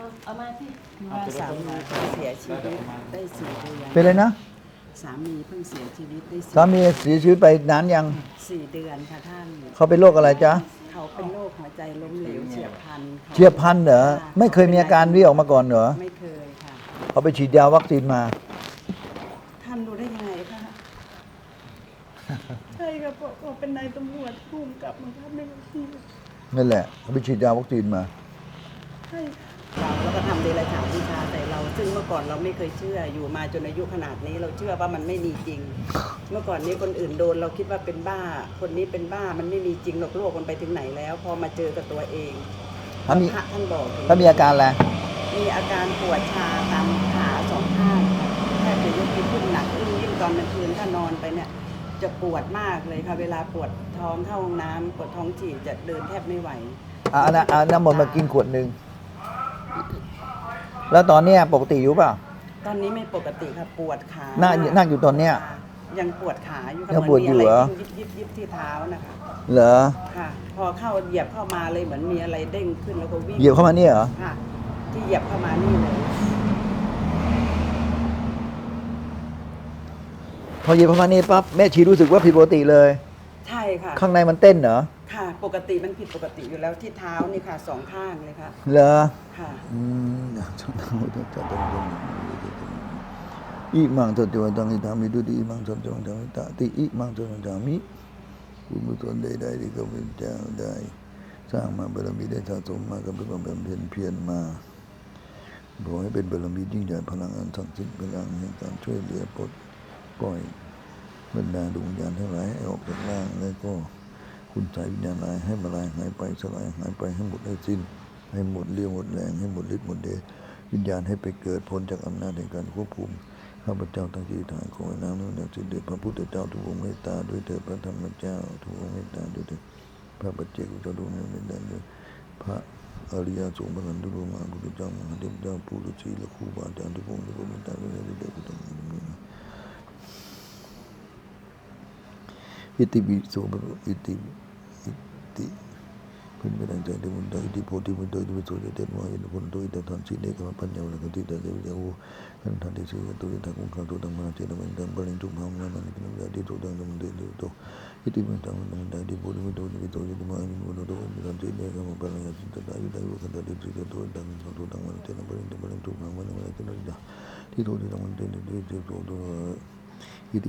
เอาเอามาที่ว่าสามีเสียชีวิตได้สี่เดือนเป็นเลยนะสามีเพิ่งเสียชีวิตได้สี่สามีเสียชีวิตไปนานยังสี่เดือนค่ะท่านเขาเป็นโรคอะไรจ๊ะเขาเป็นโรคหัวใจล้มเหลวเฉียบพลันขาเฉียบพลันเหรอไม่เคยมีอาการนี้ออกมาก่อนเหรอไม่เคยค่ะเขาไปฉีดยาวัคซีนมา ท่านรู้ได้ยังไงคะใช่ค่ะเพราะเขาเป็นนายตำรวจภูมิกับมาครับในวันที่นั่นแหละเขาไปฉีดยาวัคซีนมาใช่ค่ะ เราแล้วก็ทำเดรัจฉานวิชาใส่เรา ซึ่งเมื่อก่อนเราไม่เคยเชื่ออยู่มาจนอายุขนาดนี้ เราเชื่อว่ามันไม่มีจริง เมื่อก่อนนี้คนอื่นโดนเราคิดว่าเป็นบ้า คนนี้เป็นบ้ามันไม่มีจริงหรอกโลกมันไปถึงไหนแล้ว พอมาเจอกับตัวเองถ้ามีพระท่านบอกถึงถ้ามีอาการอะไรมีอาการปวดชาตามขาสองข้างค่ะแทบจะยกไม่ขึ้นหนักยิ่งยิ่งตอนกลางคืนถ้านอนไปเนี่ยจะปวดมากเลยค่ะเวลาปวดท้องเข้าห้องน้ำปวดท้องฉี่จะเดินแทบไม่ไหวอะเอาน้ำเอาน้ำมนต์มากินขวดหนึ่ง แล้วตอนเนี้ยปกติอยู่เปล่าตอนนี้ไม่ปกติค่ะปวดขานั่งมากนั่งอยู่ตอนเนี้ยค่ะยังปวดขาอยู่ค่ะยังปวดอยู่เหรอ มืนมีะไยิบยิบยิบที่เท้านะคะเหรอค่ะ พอเข้าเหยียบเข้ามาเลยเหมือนมีอะไรเด้งขึ้นแล้วก็วิ่งเหยียบเข้ามาเนี่ยเหรอค่ะ ที่เหยียบเข้ามานี่เลยพอเหยียบเข้ามานี่ปั๊บแม่ชีรู้สึกว่าผิดปกติเลย ใช่ค่ะ ข้างในมันเต้นเหรอ ค่ะ ปกติมันผิดปกติอยู่แล้วที่เท้านี่ค่ะสองข้างเลยค่ะ เหรอ ค่ะ อืมจังตังจังตังจังตังอิมังสัจจวังตังอิตามิดุติอิมังสัจจวังตังอิตาติอิมังสัจจวังตังมิกุมุตนใดๆที่ข้าพเจ้าได้สร้างมาบารมีได้สะสมมากับความบำเพ็ญเพียรมาขอให้เป็นบารมียิ่งใหญ่พลังอันศักดิ์สิทธิ์พลังแห่งการช่วยเหลือปลดปล่อย บรรดาดวงวิญญาณทั้งหลายให้ออกจากร่างแล้วก็คุณสายวิญญาณร้ายให้มาลายหายไปสลายหายไปให้หมดให้สิ้น ให้หมดเรี่ยวหมดแรงให้หมดฤทธิ์หมดเดชวิญญาณให้ไปเกิดพ้นจากอำนาจในการควบคุมข้าพเจ้าตั้งจิตฐานขอให้น้ำนู้นนะสิเดชพระพุทธเจ้าทุกองค์เมตตาด้วยเถิดพระธรรมเจ้าทุกองค์เมตตาด้วยเถิดพระปัจเจกพุทธดวงในเมตตาด้วยพระอริยสงฆ์พระนันตุโลมาพุทธเจ้ามหาเทพเจ้าผู้ฤาษีและครูบาอาจารย์ทุกองค์ทุกองค์เมตตาด้วยเถิดพุทธังอิติปิโสภะอิติอิติเป็นไปดังใจใ iti bi so iti iti kun me dan jade mun da iti po ti mun da iti so de mo yin kun do ita tan chi le ka pan ya la ti da de de wo kan tan de chi do ita kun kan do da ma chi da mun da ban tu ma ma na ni da de do da mun de de do iti mun da mun da iti po ti mun do iti so de mo yin kun do ita tan chi le ka ma pan ya chi da da ita wo kan da de chi da do da mun do da ma chi na ban tu ma ma na ni da ti do de da mun de de de do do 이도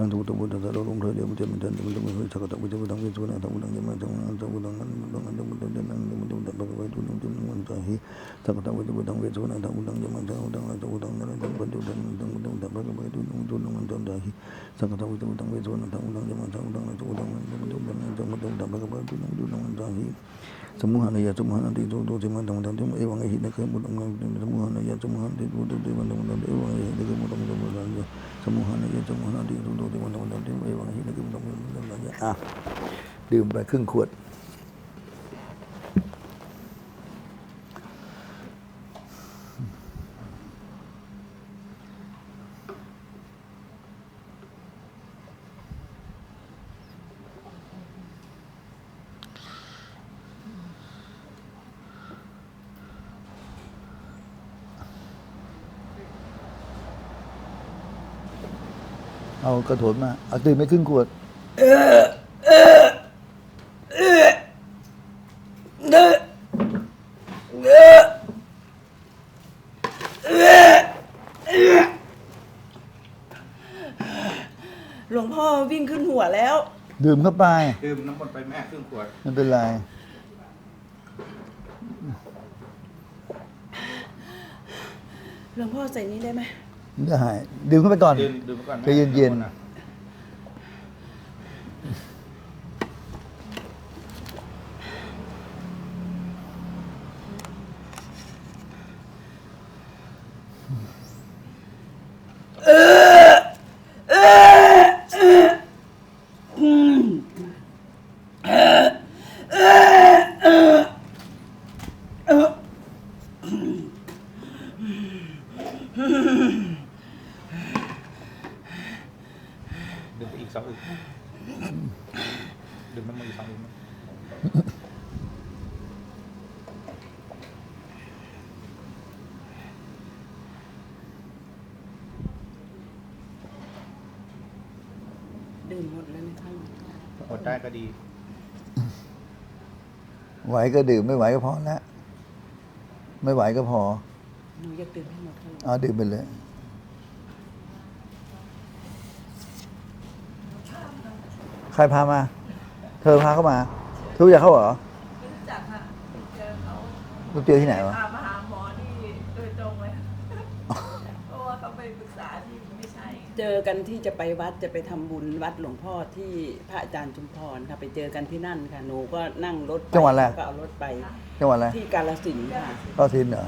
Nanti kita buat dan ตุนังมันตันตาวิสังฆทวิตมุตังเวสวนังตังอุตังยมังตังอุตังนะตุอุตังมันตังตุปันตังมันตังตังกะปะตุนังตุนังมันตาวิสมุหันยะสมุหันติโตโตสิมันตังตังติเอวังเอหินะเกมุตังสมุหันยะสมุหันติโตโตสิมันตังตังเอวังเอหินะเกมุตังตังตังสมุหันยะสมุหันติโตโตสิมันตังตังติเอวังเอหินะเกมุตังตังตังอะดื่มไปครึ่งขวด เอากระโถนมาเอาดื่มไปครึ่งขวดเหลวงพ่อวิ่งขึ้นหัวแล้ว ดื่มเข้าไป ดื่มน้ำมนต์ไปแม่ครึ่งขวด ไม่เป็นไร หลวงพ่อใส่นี้ได้ไหม ได้ดื่มเข้าไปก่อน ดื่มดื่มไปก่อนแม่ใจเย็นๆำมต์อะ ดื่มไปอีกสองอึกดื่มน้ำมันต์อีกสองอึกนะ ดื่มหมดแล้วนะคะ อดได้ก็ดี ไหวก็ดื่มไม่ไหวก็พอแล้วไม่ไหวก็พอหนูอยากดื่มให้หมดค่ะหลวงเอาดื่มไปเลย ใครพามา เธอพาเข้ามาเธอรู้จักเขาเหรอไม่รู้จักค่ะเจอเขา รู้เจอที่ไหนวะ ไปปรึกษาที่ไม่ใช่ เจอกันที่จะไปวัดจะไปทำบุญวัดหลวงพ่อที่พระอาจารย์ชุมพรค่ะ ไปเจอกันที่นั่นค่ะหนูก็นั่งรถไปจังหวัดอะไร ก็เอารถไปจังหวัดอะไรที่กาลสินธุ์ค่ะ ก็ทินเหรอ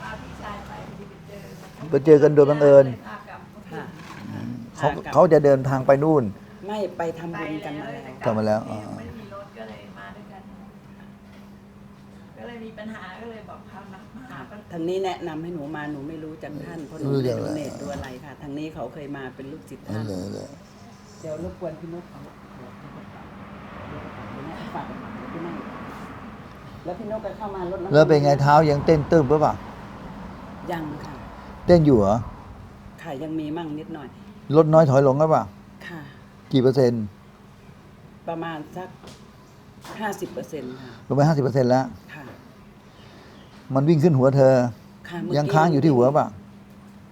พาพี่ชายไปพอดีไปเจอไปเจอกันโดยบังเอิญพากลับมาค่ะเขาเขาจะเดินทางไปนู่น ไม่ไปทำไปบุญกันแล้วมาเลยแล้วจะกลับมาแล้วอ๋อ ยังไม่มีรถก็เลยมาด้วยกัน ก็เลยมีปัญหาก็เลยบอกพามามาหาปัญ ทางนี้แนะนำให้หนูมาหนูไม่รู้จากท่านเพราะหนูรู้ไม่จักได้อะไรเนตดูอะไรค่ะ ทางนี้เขาเคยมาเป็นลูกศิษย์นั่ท่านนเลยเลยเดี๋ยวรบกวนพี่นกเอาฝากพี่นกแล้วพี่นกก็เข้ามารถำแล้วเป็นไงเท้ายังเต้นตึ้มหรือเปล่ายังค่ะเต้นอยู่เหรอค่ะยังมีมั่งนิดหน่อย ลดน้อยถอยหลงหรือเปล่าค่ะ กี่เปอร์เซ็นต์ประมาณสักห้าสิบเปอร์เซ็นต์ค่ะลงไปห้าสิบเปอร์เซ็นต์แล้ว ค่ะ มันวิ่งขึ้นหัวเธอ ค่ะเมื่อกี้ยังค้างอยู่ที่หัวเปล่ะ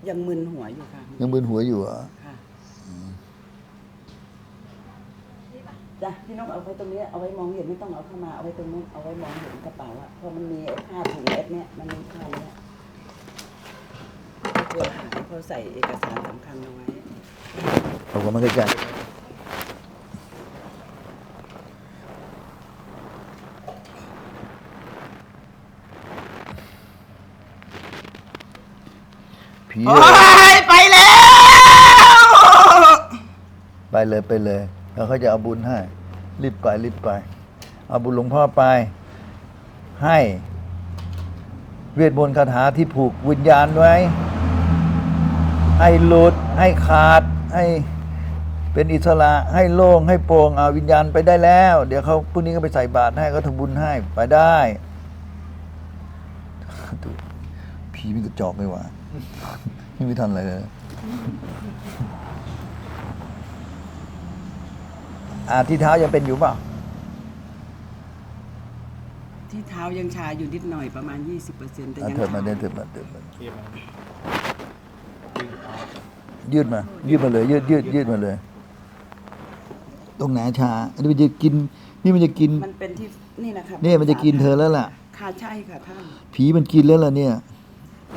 ยังมึนหัวอยู่ค่ะยังมึนหัวอยู่เหรอค่ะจ้ะพี่นกเอาไว้ตรงนี้เอาไว้มองเห็นไม่ต้องเอาเข้ามาเอาไว้ตรงนู้นเอาไว้มองเห็นกระเป๋าอะเพราะมันมีไอ้ผ้าถุงเอฟเนี่ยมันมีผ้าเนี้ยกลัวหายเพราะใส่เอกสารสำคัญเอาไว้เอาเข้ามาใก ผีโอ้ยไปแล้ว ไปเลยไปเลยแล้วเขาจะเอาบุญให้ รีบไปรีบไป เอาบุญหลวงพ่อไป ให้ เวทมนต์คาถาที่ผูกวิญญาณไว้ ให้หลุด ให้ขาด ให้เป็นอิสระให้โล่งให้โปร่งเอาวิญญาณไปได้แล้ว เดี๋ยวเขาพรุ่งนี้ก็ไปใส่บาตรให้เขาทำบุญให้ไปได้ดู ผีมันกระจอกไม่หว่าไม่ทันอะไรเลยอ่าที่เท้ายังเป็นอยู่เปล่าที่เท้ายังชาอยู่นิดหน่อยประมาณ 20%แต่อะยังเถิดมาชาเดินเถิดมาเถิดมาเทียบมันวิ่งเอายืดมา ยืดมาเลย ยืดยืดยืดมาเลย ตรงไหนชาอันนี้มันจะกิน นี่มันจะกิน มันเป็นที่นี่นะครับเนี่ยมันจะกินเธอแล้วล่ะ ค่ะใช่ค่ะท่าน ผีมันกินแล้วล่ะเนี่ย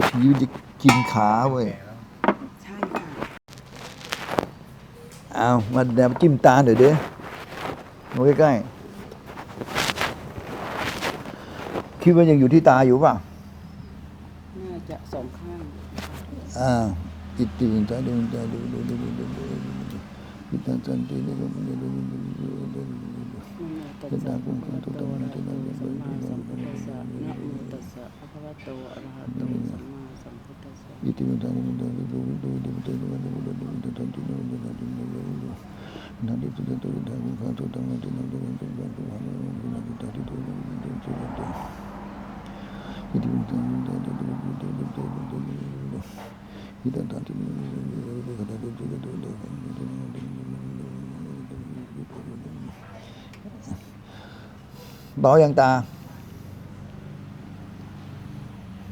ผีมันจะกินขาเว้ยแก่แล้วใช่ค่ะเอามาเดี๋ยวจิ้มตาหน่อยเด้มาใกล้ๆคิดว่ายังอยู่ที่ตาอยู่เปล่าน่าจะสองข้างอ่าจิตติวิญญาณดวงใจดูดูดูดูดูดูวิตาจันติดูดูดูดูดูดูดูนะโมตัสสะภะคะวะโตอะระหะโตสัมมาสัมพุทธัสสะนะโมตัสสะภะคะวะโตอะระหะโตสัมมาสัมพุทธัสสะอิติวิญญาณดูดูดูดูดูดูดูดูดูดูดูดูดูดู ดูดูดูดูดูนั่นดิตุตุตุตุตุข้าตุตังตุนังตุนังตุนังตุหันตุนังตุตังตุตุตุตุตุตุอิติวิญญาณดูดูดูดูดูดูดูดูดูอิตันตันตุดูดูดู เบาอย่างตา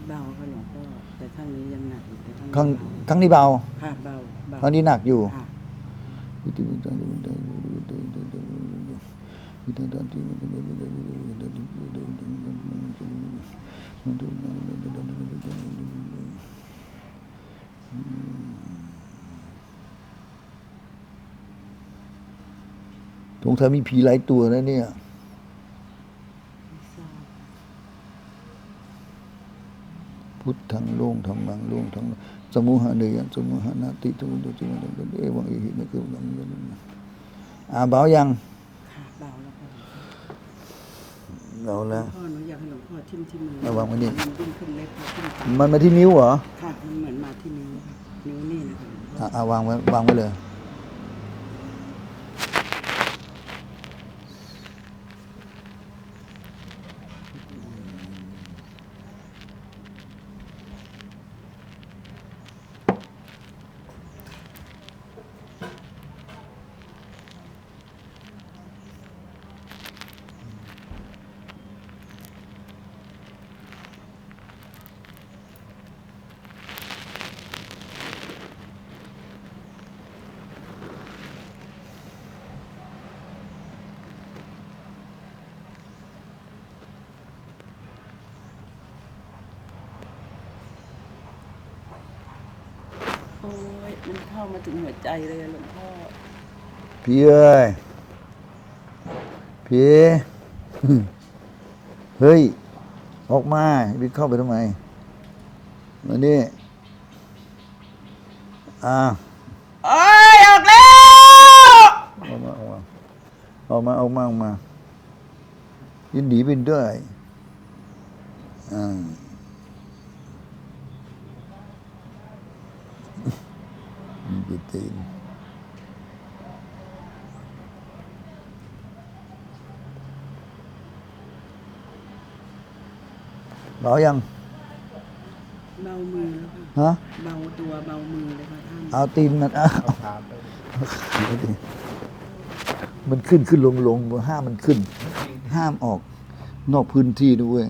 เบาค่ะหลวงพ่อแต่ข้างนี้ยังหนักอยู่แต่ข้าข้างงนี้ครั้งนี้เบาค่ะเบาเบางนี้หนักอยู่ ค่งเธอมีผีหลายตัวนะเนี่ย พุทธังโลงธรรมังโลงธรรมังสมุหะเนยสมุหะนาติทุตุจิมันตุเอวังเอหินะคือวังยันอ่าเบายังค่ะเบาแล้วค่ะเบาแล้วพ่อหนูอยากให้หลวงพ่อทิ่มที่มือระวังไว้นี่มันดิ้นขึ้นเล็บพอทิ่มันมาที่นิ้วเหรอค่ะมันเหมือนมาที่นิ้วนิ้วนี่นะคะหลวงพ่ออะอ่าวางไว้วางไว้เลย โอ้ยมันเข้ามาถึงหัวใจเลยอะหลวงพ่อ พี่เอ้ย พี่ เฮ้ย ออกมาพี่เข้าไปทำไมมานี่อ่าโอ้ยออกแล้ว ออกมาออกมาออกมาออกมาออกมายินดีเป็นด้วยอ่า ดีตีนเบายังเบามือแล้วค่ะฮะเบาตัวเบามือเลยค่ะท่านเอาตีนมันอะเอาถามไปมันขึ้นขึ้นลงลงห้ามมันขึ้น ห้ามออกนอกพื้นที่ด้วย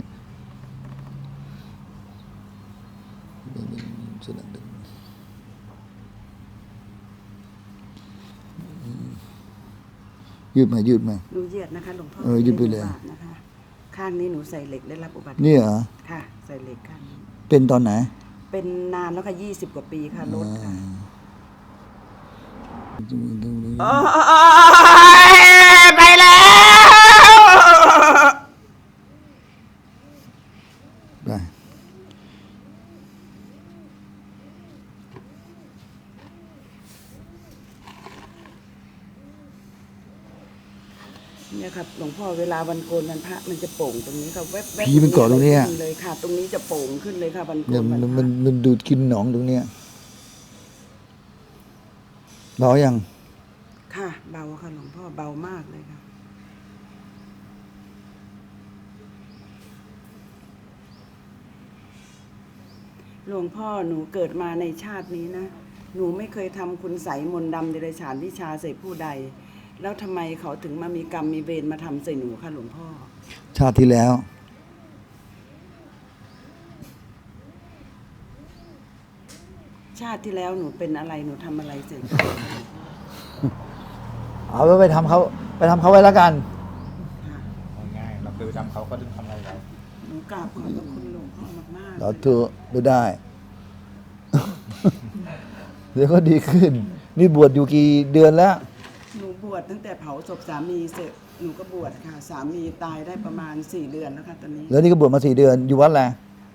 ยืดมายืดมาหนูเหยียดนะคะหลวงพ่อเออยืดไปเลยบาทนะคะข้างนี้หนูใส่เหล็กได้รับอุบัติเหตุเนี่ยเหรอค่ะ ใส่เหล็กข้างนี้เป็นตอนไหน เป็นนานแล้วค่ะยี่สิบกว่าปีค่ะรถค่ะไปแล้ว ได้ เนี่ยครับหลวงพ่อเวลาวันโกนวันพระมันจะโป่งตรงนี้ค่ะแวบๆผีมันเกาะตรงเนี้ย ขึ้เลยค่ะ ตรงนี้จะโป่งขึ้นเลยค่ะวันโกเนี่ยนมัวันนพมันระมันดูดกินหนองตรงเนี้ยเบายังค่ะ เบาค่ะหลวงพ่อเบามากเลยค่ะ หลวงพ่อหนูเกิดมาในชาตินี้นะ หนูไม่เคยทำคุณใสยมนต์ดำเดรัจฉานวิชาใส่ผู้ใด แล้วทำไมเขาถึงมามีกรรมมีเวรมาทำใส่หนูคะหลวงพ่อ ชาติที่แล้ว ชาติที่แล้วหนูเป็นอะไรหนูทำอะไรเสร็จเอาไปทำเขาไปทำเขาไว้แล้วกัน ค่ะเอาง่ายเราเคยไปทำเขาก็ถึงทำอะไรเราหนูกราบขอบพระคุณหลวงพ่อมากๆเราเถอะไม่ได้ เดี๋ยวก็ดีขึ้น นี่บวชอยู่กี่เดือนแล้วหนู บวชตั้งแต่เผาศพสามีเสร็จหนูก็บวชค่ะ สามีตายได้ประมาณสี่เดือนแล้วค่ะตอนนี้ แล้วนี่ก็บวชมาสี่เดือนอยู่วัดอะไร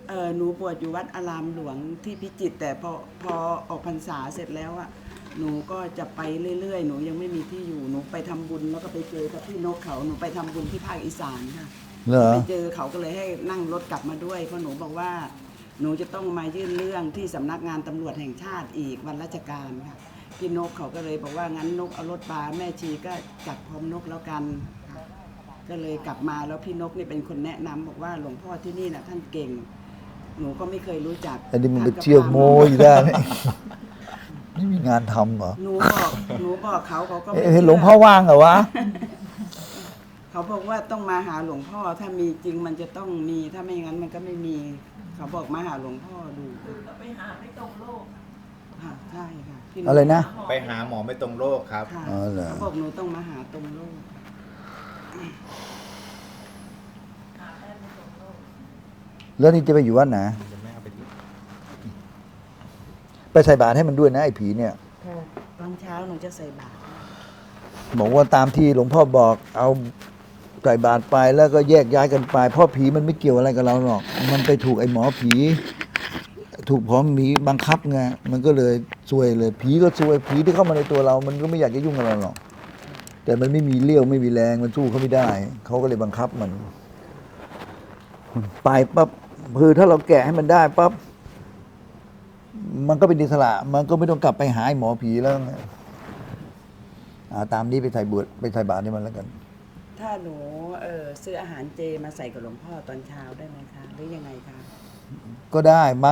เออหนูบวชอยู่วัดอารามหลวงที่พิจิตรแต่พอพอออกพรรษาเสร็จแล้วอะหนูก็จะไปเรื่อยๆ หนูยังไม่มีที่อยู่หนูไปทำบุญแล้วก็ไปเจอกับพี่นกเขาหนูไปทำบุญที่ภาคอีสานค่ะเหรอไปเจอเขาก็เลยให้นั่งรถกลับมาด้วย เพราะหนูบอกว่า หนูจะต้องมายื่นเรื่องที่สำนักงานตำรวจแห่งชาติอีกวันราชการค่ะ พี่นกเขาก็เลยบอกว่างั้นนกเอารถมาแม่ชีก็จัดพร้อมนกแล้วกันค่ะก็เลยกลับมาแล้วพี่นกนี่เป็นคนแนะนำบอกว่าหลวงพ่อที่นี่นะท่านเก่ง หนูก็ไม่เคยรู้จักอันนี้มันไปท่าก็เชี่ยวพาโมอยู่ได้ไหมนี่มีงานทำเหรอหนูบอกหนูบอกเขาเขาก็ไม่เอ๊ะเห็นหลวงพ่อว่างเหรอวะ เขาบอกว่าต้องมาหาหลวงพ่อถ้ามีจริงมันจะต้องมีถ้าไม่งั้นมันก็ไม่มี เขาบอกมาหาหลวงพ่อดู ไปหาไม่ตรงโลก ค่ะใช่ค่ะที่หอะไรนะ ไปหาหมอไม่ตรงโรคครับ ค่ะอ๋อเหรอ เขาบอกหนูต้องมาหาตรงโลกแล้วนี่จะไปอยู่วัดไหนเดี๋ยวแม่เอาไปดิไปใส่บาตรให้มันด้วยนะไอ้ผีเนี่ยตอนเช้าหนูจะใส่บาตรบอกว่าตามที่หลวงพ่อบอกเอาใส่บาตรไปแล้วก็แยกย้ายกันไป เพราะผีมันไม่เกี่ยวอะไรกับเราหรอก มันไปถูกไอ้หมอผี ถูกพร้อมมีบังคับไงมันก็เลยซวยเลย ผีก็ซวยผีที่เข้ามาในตัวเรา มันก็ไม่อยากจะยุ่งกับเราหรอก แต่มันไม่มีเลี้ยวไม่มีแรงมันสู้เขาไม่ได้ เขาก็เลยบังคับมัน ไปปั๊บคือถ้าเราแกะให้มันได้ปั๊บมันก็เป็นอิสระ มันก็ไม่ต้องกลับไปหาไอ้หมอผีแล้วไงอ่าตามนี้ไปใส่บวชไปใส่บาตรนี่มันแล้วกัน ถ้าหนูเออซื้ออาหารเจมาใส่กับหลวงพ่อตอนเช้าได้ไหมคะ หรือยังไงคะ ก็ได้มา